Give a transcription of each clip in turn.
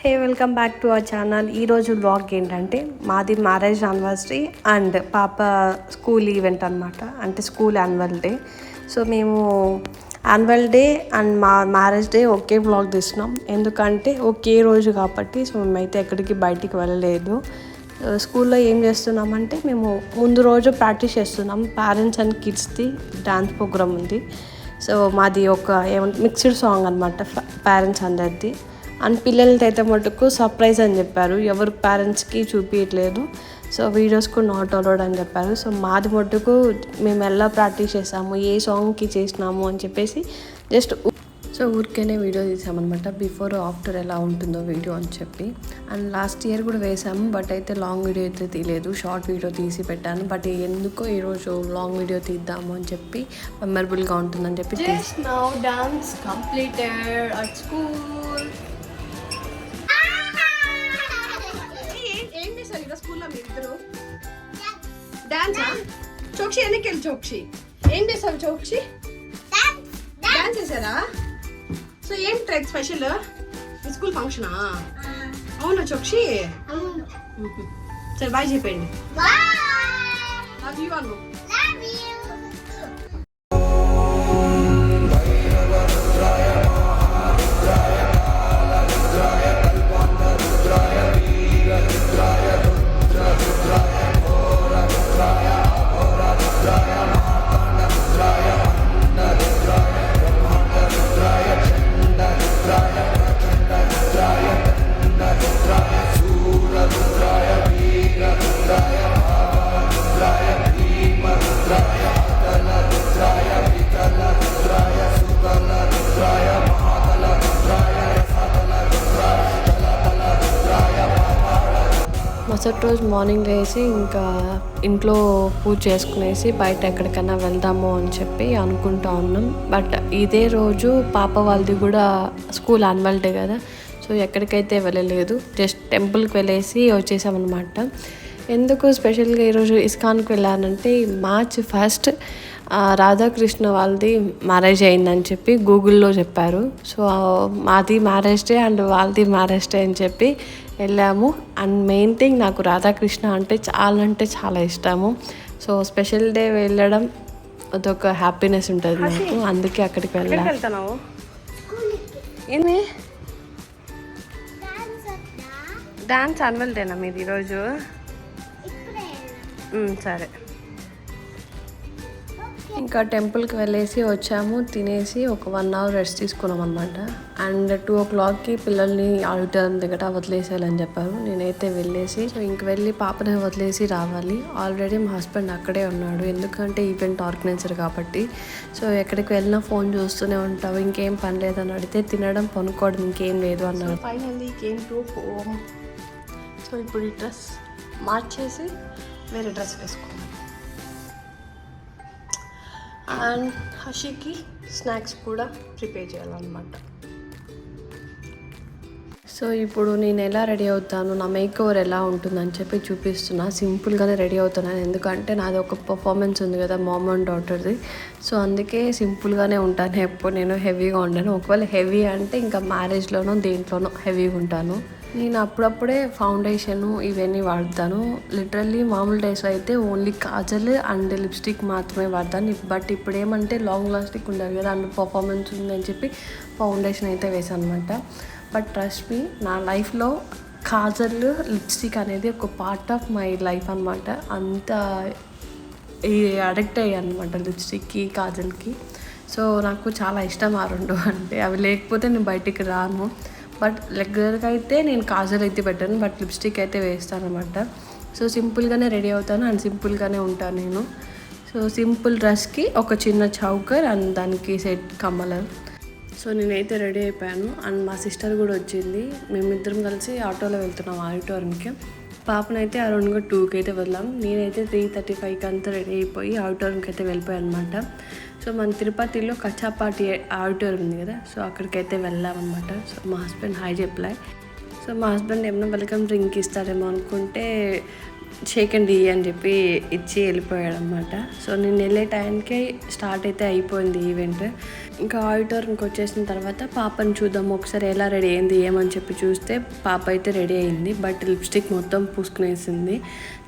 Hey welcome back to our channel. ఈరోజు blog ఏంటంటే మాది మ్యారేజ్ యానివర్సరీ అండ్ పాప స్కూల్ ఈవెంట్ అనమాట అంటే స్కూల్ యాన్యువల్ డే సో మేము యాన్యువల్ డే అండ్ మా మ్యారేజ్ డే ఒకే బ్లాగ్ తీస్తున్నాం ఎందుకంటే ఒకే రోజు కాబట్టి సో మేమైతే ఎక్కడికి బయటికి వెళ్ళలేదు. Uh, స్కూల్లో ఏం చేస్తున్నామంటే మేము ముందు రోజు ప్రాక్టీస్ చేస్తున్నాం. పేరెంట్స్ అండ్ కిడ్స్ది డాన్స్ ప్రోగ్రామ్ ఉంది. సో మాది ఒక ఏమంటే మిక్స్డ్ సాంగ్ అనమాట పేరెంట్స్ అందరిది. అండ్ పిల్లలతో అయితే మటుకు సర్ప్రైజ్ అని చెప్పారు. ఎవరు పేరెంట్స్కి చూపించట్లేదు సో వీడియోస్కు నాట్ అలౌడ్ అని చెప్పారు. సో మాది మటుకు మేము ఎలా ప్రాక్టీస్ చేసాము ఏ సాంగ్కి చేసినాము అని చెప్పేసి జస్ట్ సో ఊరికేనే వీడియో తీసామన్నమాట. బిఫోర్ ఆఫ్టర్ ఎలా ఉంటుందో వీడియో అని చెప్పి. అండ్ లాస్ట్ ఇయర్ కూడా వేసాము బట్ అయితే లాంగ్ వీడియో అయితే తీయలేదు. షార్ట్ వీడియో తీసి పెట్టాను. బట్ ఎందుకో ఈరోజు లాంగ్ వీడియో తీద్దాము అని చెప్పి మెమరబుల్గా ఉంటుందని చెప్పి now dance completed చోక్షి వెనక్కి వెళ్ళి చోక్షి ఏం చేశారు చోక్షి డాన్స్ చేశారా సో ఏం ట్రెక్ స్పెషల్? స్కూల్ ఫంక్షనా? అవునా చోక్షి సరే బాయ్ చెప్పండి లవ్ యూ అను. మరుసటి రోజు మార్నింగ్ లేచి ఇంకా ఇంట్లో పూజ చేసుకునేసి బయట ఎక్కడికైనా వెళ్దాము అని చెప్పి అనుకుంటా ఉన్నాం. బట్ ఇదే రోజు పాప వాళ్ళది కూడా స్కూల్ యాన్యువల్ డే కదా సో ఎక్కడికైతే వెళ్ళలేదు. జస్ట్ టెంపుల్కి వెళ్ళేసి వచ్చేసామన్నమాట. ఎందుకు స్పెషల్గా ఈరోజు ఇస్కాన్కి వెళ్ళానంటే మార్చ్ ఫస్ట్ రాధాకృష్ణ వాళ్ళది మ్యారేజ్ అయిందని చెప్పి గూగుల్లో చెప్పారు. సో మాది మ్యారేజ్ డే అండ్ వాళ్ళది మ్యారేజ్ డే అని చెప్పి వెళ్ళాము. అండ్ మెయిన్ థింగ్ నాకు రాధాకృష్ణ అంటే చాలా అంటే చాలా ఇష్టము. సో స్పెషల్ డే వెళ్ళడం అదొక హ్యాపీనెస్ ఉంటుంది నాకు. అందుకే అక్కడికి వెళ్ళాను వెళ్తున్నావు? ఏమి డాన్స్ యాన్యువల్ డేనా మీది ఈరోజు? సరే. ఇంకా టెంపుల్కి వెళ్ళేసి వచ్చాము తినేసి ఒక వన్ అవర్ రెస్ట్ తీసుకున్నాం అనమాట అండ్ టూ ఓ క్లాక్కి పిల్లల్ని ఆడిటోరియం దగ్గర వదిలేసేయాలని చెప్పారు. నేనైతే వెళ్ళేసి సో ఇంక వెళ్ళి పాపని వదిలేసి రావాలి. ఆల్రెడీ మా హస్బెండ్ అక్కడే ఉన్నాడు. ఎందుకంటే ఈవెంట్ ఆర్గనైజర్ కాబట్టి. సో ఎక్కడికి వెళ్ళినా ఫోన్ చూస్తూనే ఉంటావు. ఇంకేం పని లేదని అడిగితే తినడం పనుకోవడం ఇంకేం లేదు అన్నాడు finally came to home so ఇప్పుడు ఈ డ్రెస్ మార్చేసి వేరే డ్రెస్ వేసుకున్నాను అండ్ హషికి స్నాక్స్ కూడా ప్రిపేర్ చేయాలన్నమాట. సో ఇప్పుడు నేను ఎలా రెడీ అవుతాను నా మేక్ ఓవర్ ఎలా ఉంటుందని చెప్పి చూపిస్తున్నా. సింపుల్గానే రెడీ అవుతున్నాను. ఎందుకంటే నాది ఒక పర్ఫార్మెన్స్ ఉంది కదా మామ్ అండ్ డాటర్ది సో అందుకే సింపుల్గానే ఉంటాను. ఎప్పుడు నేను హెవీగా ఉండను. ఒకవేళ హెవీ అంటే ఇంకా మ్యారేజ్లోనో దేంట్లోనో హెవీగా ఉంటాను. నేను అప్పుడప్పుడే ఫౌండేషన్ ఇవన్నీ వాడతాను. లిటరల్లీ మామూలు డేస్ అయితే ఓన్లీ కాజల్ అండ్ లిప్స్టిక్ మాత్రమే వాడతాను. బట్ ఇప్పుడు ఏమంటే లాంగ్ లాస్టిక్ ఉండాలి కదా అండ్ పర్ఫార్మెన్స్ ఉందని చెప్పి ఫౌండేషన్ అయితే వేసాను అనమాట బట్ ట్రస్ట్ మీ నా లైఫ్లో కాజల్ లిప్స్టిక్ అనేది ఒక పార్ట్ ఆఫ్ మై లైఫ్ అనమాట అంత ఈ అడిక్ట్ అయ్యాను అనమాట లిప్స్టిక్కి కాజల్కి. సో నాకు చాలా ఇష్టం ఆ రెండు అంటే. అవి లేకపోతే నేను బయటికి రాను. బట్ రెగ్యులర్గా అయితే నేను కాజల్ అయితే పెట్టాను బట్ లిప్స్టిక్ అయితే వేస్తాను అనమాట సో సింపుల్గానే రెడీ అవుతాను అండ్ సింపుల్గానే ఉంటాను నేను. సో సింపుల్ డ్రెస్కి ఒక చిన్న చౌకర్ అండ్ దానికి సెట్ కమ్మలర్ సో నేనైతే రెడీ అయిపోయాను అండ్ మా సిస్టర్ కూడా వచ్చింది. మేమిద్దరం కలిసి ఆటోలో వెళ్తున్నాం ఆడిటోరియంకి. పాపనైతే అరౌండ్గా టూకి అయితే వెళ్ళాం. నేనైతే త్రీ థర్టీ ఫైవ్కి అంతా రెడీ అయిపోయి ఆడిటోరియంకి అయితే వెళ్ళిపోయాను అనమాట సో మన తిరుపతిలో కచ్చాపాటి ఆడిటోరియం ఉంది కదా సో అక్కడికైతే వెళ్ళామన్నమాట సో మా హస్బెండ్ హాయ్ చెప్పలే. సో మా హస్బెండ్ ఏమైనా వెల్కమ్ డ్రింక్ ఇస్తారేమో అనుకుంటే షేక్ అండ్ అని చెప్పి ఇచ్చి వెళ్ళిపోయాడు అనమాట సో నేను వెళ్ళే టైంకి స్టార్ట్ అయితే అయిపోయింది ఈవెంట్. ఇంకా ఆడిటోర్కి వచ్చేసిన తర్వాత పాపని చూద్దాం ఒకసారి ఎలా రెడీ అయింది ఏమని చెప్పి చూస్తే పాప అయితే రెడీ అయింది బట్ లిప్స్టిక్ మొత్తం పూసుకునేసింది.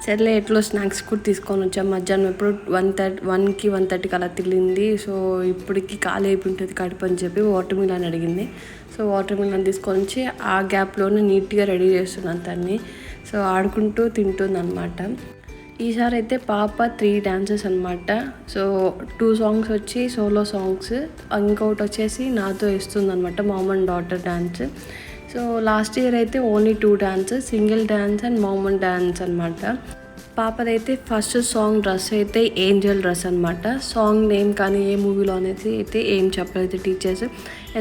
సర్లే ఎట్లో స్నాక్స్ కూడా తీసుకొని వచ్చాం. మధ్యాహ్నం ఎప్పుడు వన్ థర్టీ వన్కి వన్ థర్టీకి అలా తిల్లింది సో ఇప్పటికి ఖాళీ అయిపోయింటుంది కడుపు అని చెప్పి వాటర్ మిలన్ అడిగింది. సో వాటర్ మిలన్ తీసుకొని వచ్చి ఆ గ్యాప్లోనే నీట్గా రెడీ చేస్తున్నాను తన్ని. సో ఆడుకుంటూ తింటుంది అనమాట ఈసారి అయితే పాప త్రీ డాన్సెస్ అనమాట సో టూ సాంగ్స్ వచ్చి సోలో సాంగ్స్ ఇంకొకటి వచ్చేసి నాతో ఇస్తుంది అనమాట mom and daughter dance. So last year అయితే only two dance single dance and మామన్ dance dance అనమాట పాపదైతే ఫస్ట్ సాంగ్ డ్రెస్ అయితే ఏంజల్ డ్రెస్ అనమాట సాంగ్ నేమ్ కానీ ఏ మూవీలో అనేది అయితే ఏం చెప్పలేదు టీచర్స్.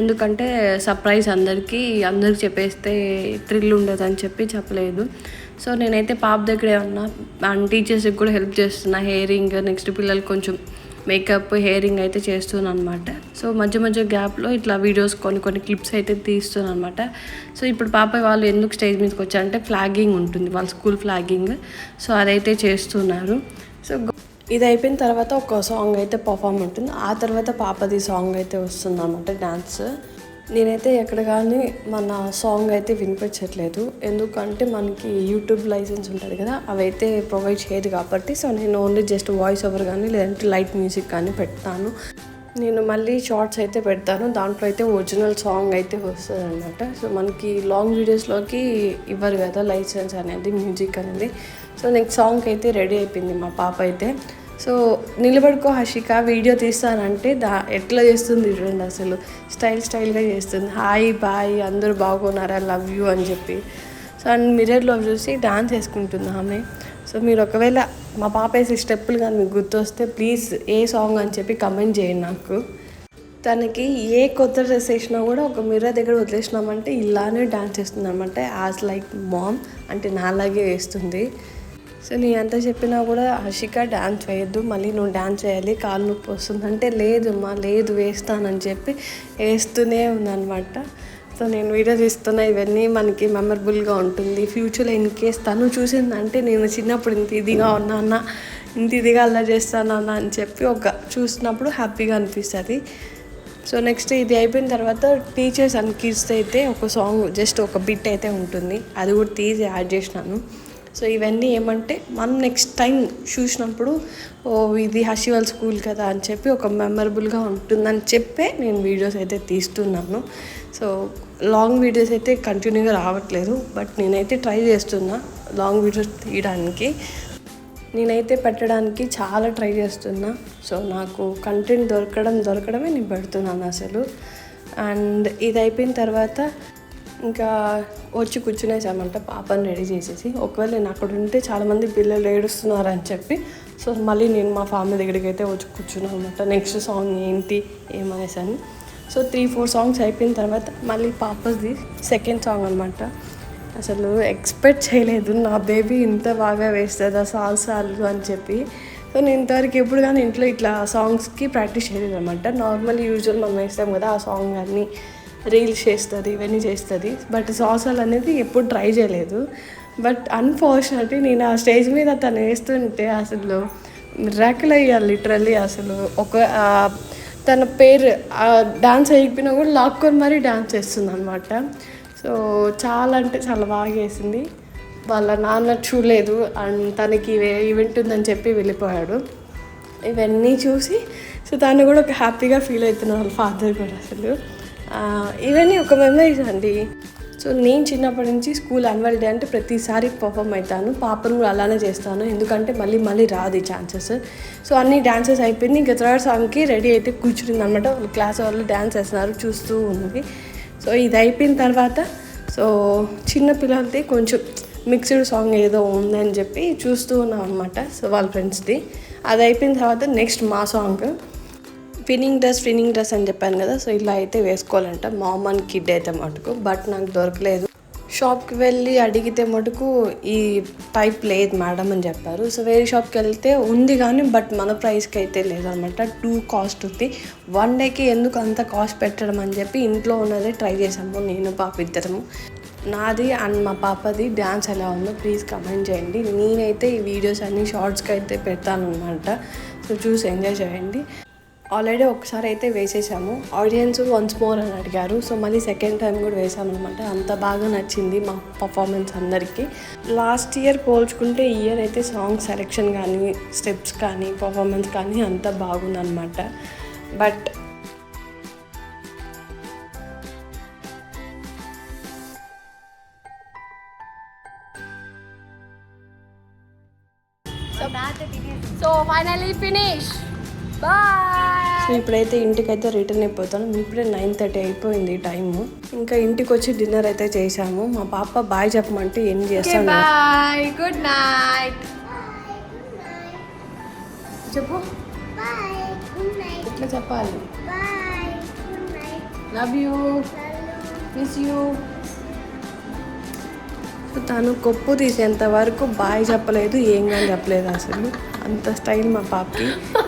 ఎందుకంటే సర్ప్రైజ్ అందరికీ అందరికి చెప్పేస్తే థ్రిల్ ఉండదు అని చెప్పి చెప్పలేదు. సో నేనైతే పాప దగ్గరే ఉన్నా అండ్ టీచర్స్కి కూడా హెల్ప్ చేస్తున్నా. హెయిరింగ్ నెక్స్ట్ పిల్లలు కొంచెం మేకప్ హెయిరింగ్ అయితే చేస్తున్నాను అనమాట సో మధ్య మధ్య గ్యాప్లో ఇట్లా వీడియోస్ కొన్ని కొన్ని క్లిప్స్ అయితే తీస్తున్నాను అనమాట సో ఇప్పుడు పాప వాళ్ళు ఎందుకు స్టేజ్ మీదకి వచ్చారంటే ఫ్లాగింగ్ ఉంటుంది వాళ్ళ స్కూల్ ఫ్లాగింగ్ సో అదైతే చేస్తున్నారు. సో ఇది అయిపోయిన తర్వాత ఒక సాంగ్ అయితే పర్ఫామ్ ఉంటుంది. ఆ తర్వాత పాపది సాంగ్ అయితే వస్తుంది అనమాట డ్యాన్స్ నేనైతే ఎక్కడ కానీ మన సాంగ్ అయితే వినిపించట్లేదు. ఎందుకంటే మనకి యూట్యూబ్ లైసెన్స్ ఉంటుంది కదా అవైతే ప్రొవైడ్ చేయదు కాబట్టి సో నేను ఓన్లీ జస్ట్ వాయిస్ ఓవర్ కానీ లేదంటే లైట్ మ్యూజిక్ కానీ పెడతాను. నేను మళ్ళీ షార్ట్స్ అయితే పెడతాను. దాంట్లో అయితే ఒరిజినల్ సాంగ్ అయితే వస్తుంది అనమాట సో మనకి లాంగ్ వీడియోస్లోకి ఇవ్వరు కదా లైసెన్స్ అనేది మ్యూజిక్ అనేది. సో నెక్స్ట్ సాంగ్ అయితే రెడీ అయిపోయింది మా పాప అయితే. సో నిలబడుకో హర్షిక వీడియో తీస్తానంటే దా ఎట్లా చేస్తుంది చూడండి అసలు. స్టైల్ స్టైల్గా చేస్తుంది. హాయ్ బాయ్ అందరూ బాగున్నారా లవ్ యూ అని చెప్పి. సో అండ్ మిర్రర్లో చూసి డాన్స్ వేసుకుంటుంది ఆమె. సో మీరు ఒకవేళ మా పాప వేసే స్టెప్పులు కానీ మీకు గుర్తొస్తే ప్లీజ్ ఏ సాంగ్ అని చెప్పి కమెంట్ చేయండి నాకు. తనకి ఏ కొత్త డ్రెస్ వేసినా కూడా ఒక మిర్రర్ దగ్గర వదిలేసినామంటే ఇలానే డాన్స్ చేస్తుంది అనమాట యాజ్ లైక్ మామ్ అంటే నాలాగే వేస్తుంది. సో నీ ఎంత చెప్పినా కూడా హర్షిక డ్యాన్స్ వేయద్దు మళ్ళీ నువ్వు డ్యాన్స్ వేయాలి కాలు నొప్పి వస్తుంది. అంటే లేదు మా లేదు వేస్తానని చెప్పి వేస్తూనే ఉందన్నమాట. సో నేను వీడియో తీస్తున్నా ఇవన్నీ మనకి మెమరబుల్గా ఉంటుంది. ఫ్యూచర్లో ఇన్ కేస్ తను చూసిందంటే నేను చిన్నప్పుడు ఇంత ఇదిగా ఉన్నానా ఇంత ఇదిగా అలా చేస్తానన్నా అని చెప్పి ఒక చూసినప్పుడు హ్యాపీగా అనిపిస్తుంది. సో నెక్స్ట్ ఇది అయిపోయిన తర్వాత టీచర్స్ అండ్ కిడ్స్ అయితే ఒక సాంగ్ జస్ట్ ఒక బిట్ అయితే ఉంటుంది. అది కూడా తీసి యాడ్ చేసినాను. సో ఇవన్నీ ఏమంటే మనం నెక్స్ట్ టైం చూసినప్పుడు ఓ ఇది హషివల్ స్కూల్ కదా అని చెప్పి ఒక మెమరబుల్గా ఉంటుందని చెప్పే నేను వీడియోస్ అయితే తీస్తున్నాను. సో లాంగ్ వీడియోస్ అయితే కంటిన్యూగా రావట్లేదు బట్ నేనైతే ట్రై చేస్తున్నా లాంగ్ వీడియోస్ తీయడానికి. నేనైతే పెట్టడానికి చాలా ట్రై చేస్తున్నా. సో నాకు కంటెంట్ దొరకడం దొరకడమే నేను పెడుతున్నాను అసలు. అండ్ ఇది అయిపోయిన తర్వాత ఇంకా వచ్చి కూర్చునేసామంట పాపని రెడీ చేసేసి ఒకవేళ నేను అక్కడ ఉంటే చాలామంది పిల్లలు ఏడుస్తున్నారు అని చెప్పి సో మళ్ళీ నేను మా ఫ్యామిలీ దగ్గరికి అయితే వచ్చి కూర్చున్నాను అనమాట నెక్స్ట్ సాంగ్ ఏంటి ఏమనేసి అని. సో త్రీ ఫోర్ సాంగ్స్ అయిపోయిన తర్వాత మళ్ళీ పాపది సెకండ్ సాంగ్ అనమాట అసలు ఎక్స్పెక్ట్ చేయలేదు నా బేబీ ఇంత బాగా వేస్తుందా సాల్సాలు అని చెప్పి. సో నేను ఇంతవరకు ఎప్పుడు కానీ ఇంట్లో ఇట్లా సాంగ్స్కి ప్రాక్టీస్ చేయలేదు అనమాట నార్మల్ యూజువల్ మనం వేస్తాం కదా ఆ సాంగ్ అన్నీ. రీల్స్ చేస్తుంది ఇవన్నీ చేస్తుంది. బట్ సాల్సాలు అనేది ఎప్పుడు ట్రై చేయలేదు. బట్ అన్ఫార్చునేట్లీ నేను ఆ స్టేజ్ మీద తను వేస్తుంటే అసలు మిరాకిల్ అయ్యాలి లిటరల్లీ అసలు. ఒక తన పేరు డాన్స్ అయిపోయినా కూడా లాక్కొని మరీ డాన్స్ చేస్తుంది అనమాట సో చాలా అంటే చాలా బాగా వేసింది వాళ్ళ నాన్న చూడలేదు అండ్ తనకి ఈవెంట్ ఉందని చెప్పి వెళ్ళిపోయాడు. ఇవన్నీ చూసి సో తను కూడా ఒక హ్యాపీగా ఫీల్ అవుతున్నారు వాళ్ళ ఫాదర్ కూడా అసలు. ఇవన్నీ ఒక మెమరీస్ అండి. సో నేను చిన్నప్పటి నుంచి స్కూల్ యాన్యువల్ డే అంటే ప్రతిసారి పర్ఫామ్ అవుతాను. పాపను కూడా అలానే చేస్తాను. ఎందుకంటే మళ్ళీ మళ్ళీ రాదు ఈ ఛాన్సెస్ సో అన్ని డాన్సెస్ అయిపోయింది. ఇంకా థర్డ్ సాంగ్కి రెడీ అయితే కూర్చుంది అనమాట వాళ్ళు క్లాస్ వాళ్ళు డ్యాన్స్ వేస్తున్నారు చూస్తూ ఉంది. సో ఇది అయిపోయిన తర్వాత సో చిన్న పిల్లలది కొంచెం మిక్స్డ్ సాంగ్ ఏదో ఉందని చెప్పి చూస్తూ ఉన్నాం అనమాట సో వాళ్ళ ఫ్రెండ్స్ది అది అయిపోయిన తర్వాత నెక్స్ట్ మా సాంగ్ ఫినింగ్ డ్రెస్ ఫినింగ్ డ్రెస్ అని చెప్పాను కదా సో ఇలా అయితే వేసుకోవాలంట. మామన్ కిడ్ అయితే మటుకు బట్ నాకు దొరకలేదు. షాప్కి వెళ్ళి అడిగితే మటుకు ఈ టైప్ లేదు మేడం అని చెప్పారు. సో వేరే షాప్కి వెళ్తే ఉంది కానీ బట్ మన ప్రైస్కి అయితే లేదనమాట. టూ కాస్ట్ ఉంది. వన్ డేకి ఎందుకు అంత కాస్ట్ పెట్టడం అని చెప్పి ఇంట్లో ఉన్నదే ట్రై చేసాము నేను పాప ఇద్దరము. నాది అండ్ మా పాపది డ్యాన్స్ ఎలా ఉందో ప్లీజ్ కమెంట్ చేయండి. నేనైతే ఈ వీడియోస్ అన్ని షార్ట్స్కి అయితే పెడతాను అనమాట సో చూసి ఎంజాయ్ చేయండి. ఆల్రెడీ ఒకసారి అయితే వేసేసాము. ఆడియన్స్ వన్స్ మోర్ అని అడిగారు. సో మళ్ళీ సెకండ్ టైం కూడా వేసాము అనమాట అంత బాగా నచ్చింది మా పర్ఫార్మెన్స్ అందరికీ. లాస్ట్ ఇయర్ పోల్చుకుంటే ఈ ఇయర్ అయితే సాంగ్ సెలెక్షన్ కానీ స్టెప్స్ కానీ పర్ఫార్మెన్స్ కానీ అంత బాగుందన్నమాట. But so finally finish bye so ఇప్పుడైతే ఇంటికైతే రిటర్న్ అయిపోతాను. ఇప్పుడే నైన్ థర్టీ అయిపోయింది టైము. ఇంకా ఇంటికి వచ్చి డిన్నర్ అయితే చేసాము మా పాప బాయ్ చెప్పమంటే ఏం చేస్తాను. బాయ్. Good night. చెప్పు. ఎట్లా చెప్పాలి. Love you. Miss you. తను కొప్పు తీసేంత వరకు బాయ్ చెప్పలేదు ఏం కానీ చెప్పలేదు అసలు. అంత స్టైల్ మా పాపకి.